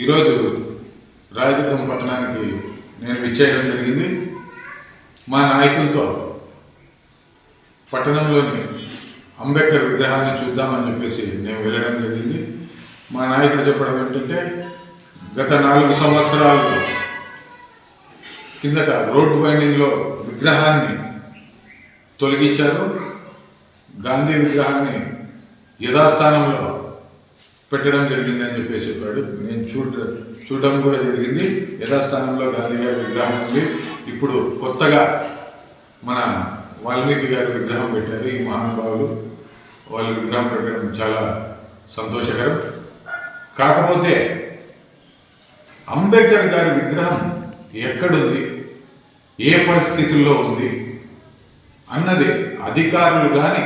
ఈరోజు రాయదుర్గం పట్టణానికి నేను విచ్చేయడం జరిగింది. మా నాయకులతో పట్టణంలోని అంబేద్కర్ విగ్రహాన్ని చూద్దామని చెప్పేసి నేను వెళ్ళడం జరిగింది. మా నాయకుడు చెప్పడం ఏంటంటే గత నాలుగు సంవత్సరాలు కిందట రోడ్డు బైండింగ్లో విగ్రహాన్ని తొలగించారు. గాంధీ విగ్రహాన్ని యథాస్థానంలో పెట్టడం జరిగింది అని చెప్పేసి చెప్పాడు. నేను చూడ చూడడం కూడా జరిగింది. యథాస్థానంలో గాంధీ గారి విగ్రహం ఉంది. ఇప్పుడు కొత్తగా మన వాల్మీకి గారి విగ్రహం పెట్టారు. ఈ మహానుభావులు వాళ్ళ విగ్రహం పెట్టడం చాలా సంతోషకరం. కాకపోతే అంబేద్కర్ గారి విగ్రహం ఎక్కడుంది? ఏ పరిస్థితుల్లో ఉంది? అన్నది అధికారులు కానీ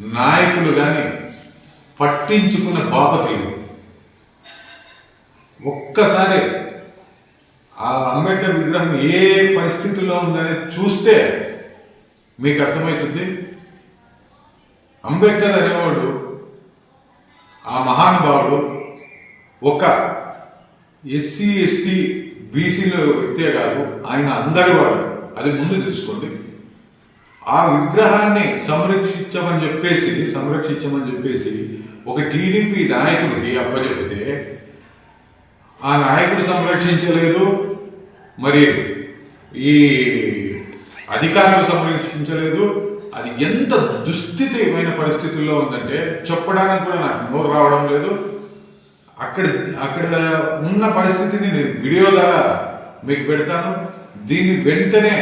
నాయకులు కానీ పట్టించుకున్న బాపతి ఒక్కసారి ఆ అంబేద్కర్ విగ్రహం ఏ పరిస్థితుల్లో ఉందని చూస్తే మీకు అర్థమవుతుంది? అంబేద్కర్ అనేవాడు ఆ మహానుభావుడు ఒక ఎస్సీ ఎస్టీ బీసీలో వ్యక్తే కాదు ఆయన అందరి వాడు అది ముందు తెలుసుకోండి. ఆ విగ్రహాన్ని సంరక్షించమని చెప్పేసి సంరక్షించమని చెప్పేసి ఒక టీడీపీ నాయకుడికి అప్పచెపితే ఆ నాయకుడు సంరక్షించలేదు మరి ఈ అధికారులు సంరక్షించలేదు. అది ఎంత దుస్థితిమైన పరిస్థితుల్లో ఉందంటే చెప్పడానికి కూడా నాకు నోరు రావడం లేదు. అక్కడ అక్కడ ఉన్న పరిస్థితిని నేను వీడియో ద్వారా మీకు పెడతాను. దీన్ని వెంటనే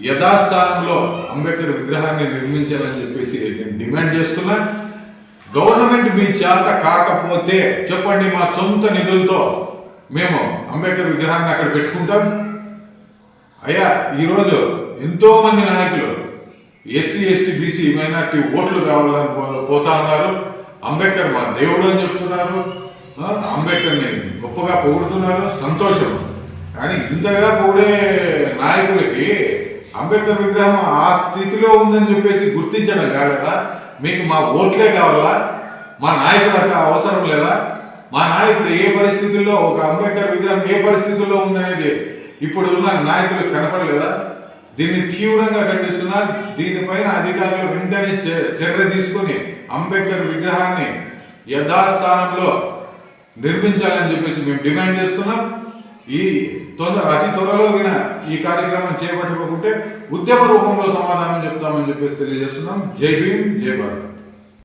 యథాస్థానంలో అంబేద్కర్ విగ్రహాన్ని నిర్మించాలని చెప్పేసి నేను డిమాండ్ చేస్తున్నా. గవర్నమెంట్ మీ చేత కాకపోతే చెప్పండి మా సొంత నిధులతో మేము అంబేద్కర్ విగ్రహాన్ని అక్కడ పెట్టుకుంటాం. అయ్యా ఈరోజు ఎంతో మంది నాయకులు ఎస్సీ ఎస్టీ బీసీ మైనార్టీ ఓట్లు కావాలని పోతా ఉన్నారు. అంబేద్కర్ మా దేవుడు అని చెప్తున్నారు. అంబేద్కర్ని గొప్పగా పొగుడుతున్నారు. సంతోషం. కానీ ఇంతగా పొగిడే అంబేద్కర్ విగ్రహం ఆ స్థితిలో ఉందని చెప్పేసి గుర్తించడం కాలేదా? మీకు మా ఓట్లే కావాలా? మా నాయకుడు అవసరం లేదా? మా నాయకుడు ఏ పరిస్థితుల్లో ఒక అంబేద్కర్ విగ్రహం ఏ పరిస్థితుల్లో ఉందనేది ఇప్పుడు ఉన్న నాయకులు కనపడలేదా? దీన్ని తీవ్రంగా ఖండిస్తున్నా దీనిపైన అధికారులు వెంటనే చర్య తీసుకొని అంబేద్కర్ విగ్రహాన్ని యథాస్థానంలో నిర్మించాలని చెప్పేసి మేము డిమాండ్ చేస్తున్నాం. ఈ తొందర అతి త్వరలో విన ఈ కార్యక్రమం చేపట్టుకోకుంటే ఉద్యమ రూపంలో సమాధానం చెప్తామని చెప్పేసి తెలియజేస్తున్నాం. జై భీమ్ జై భారత్.